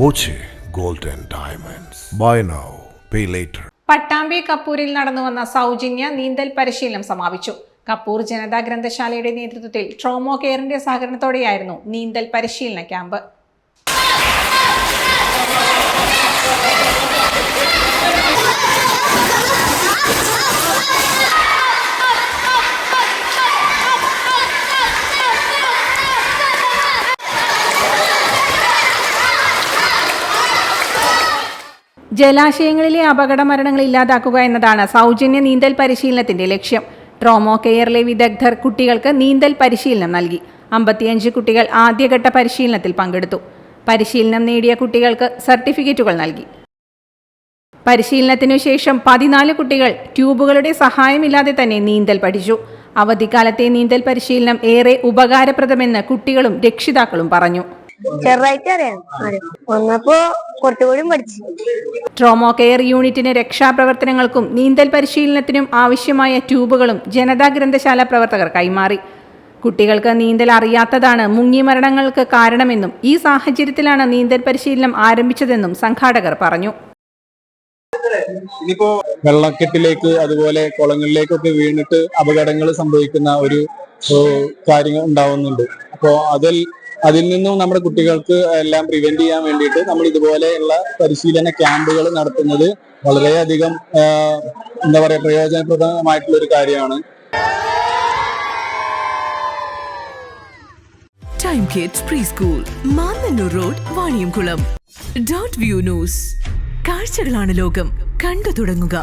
Boche gold diamonds. Buy now pay later. Pattambi കപ്പൂരിൽ നടന്നു വന്ന സൗജന്യ നീന്തൽ പരിശീലനം സമാപിച്ചു. കപ്പൂർ ജനതാ ഗ്രന്ഥശാലയുടെ നേതൃത്വത്തിൽ ട്രോമോ കെയറിന്റെ സഹകരണത്തോടെയായിരുന്നു നീന്തൽ പരിശീലന ക്യാമ്പ്. ജലാശയങ്ങളിലെ അപകട മരണങ്ങൾ ഇല്ലാതാക്കുക എന്നതാണ് സൗജന്യ നീന്തൽ പരിശീലനത്തിന്റെ ലക്ഷ്യം. ട്രോമോ കെയറിലെ വിദഗ്ധർ കുട്ടികൾക്ക് നീന്തൽ പരിശീലനം നൽകി. അമ്പത്തിയഞ്ച് കുട്ടികൾ ആദ്യഘട്ട പരിശീലനത്തിൽ പങ്കെടുത്തു. പരിശീലനം നേടിയ കുട്ടികൾക്ക് സർട്ടിഫിക്കറ്റുകൾ നൽകി. പരിശീലനത്തിനു ശേഷം പതിനാല് കുട്ടികൾ ട്യൂബുകളുടെ സഹായമില്ലാതെ തന്നെ നീന്തൽ പഠിച്ചു. അവധിക്കാലത്തെ നീന്തൽ പരിശീലനം ഏറെ ഉപകാരപ്രദമെന്ന് കുട്ടികളും രക്ഷിതാക്കളും പറഞ്ഞു. ചെറുതായിട്ട് അറിയാം. വന്നപ്പോ കുറച്ചുകൂടി പഠിച്ചു ട്രോമോ കെയർ യൂണിറ്റിന് രക്ഷാപ്രവർത്തനങ്ങൾക്കും നീന്തൽ പരിശീലനത്തിനും ആവശ്യമായ ട്യൂബുകളും ജനതാ ഗ്രന്ഥശാല പ്രവർത്തകർ കൈമാറി. കുട്ടികൾക്ക് നീന്തൽ അറിയാത്തതാണ് മുങ്ങിമരണങ്ങൾക്ക് കാരണമെന്നും ഈ സാഹചര്യത്തിലാണ് നീന്തൽ പരിശീലനം ആരംഭിച്ചതെന്നും സംഘാടകർ പറഞ്ഞു. ഇനിയിപ്പോ വെള്ളക്കെട്ടിലേക്ക് അതുപോലെ കുളങ്ങളിലേക്കൊക്കെ വീണിട്ട് അപകടങ്ങൾ സംഭവിക്കുന്ന ഒരു കാര്യങ്ങൾ ഉണ്ടാവുന്നുണ്ട്. അപ്പോ അതിൽ അതിൽ നിന്നും നമ്മുടെ കുട്ടികൾക്ക് എല്ലാം പ്രിവെന്റ് ചെയ്യാൻ വേണ്ടിയിട്ട് നമ്മൾ ഇതുപോലെയുള്ള പരിശീലന ക്യാമ്പുകൾ നടത്തുന്നത് വളരെയധികം എന്താ പറയാ പ്രയോജനപ്രദമായിട്ടുള്ള ഒരു കാര്യമാണ്. Time kids pre school Mannanur road Vaniyamkulam dot view news കാഴ്ചകളാണ് ലോകം. കണ്ടു തുടങ്ങുക.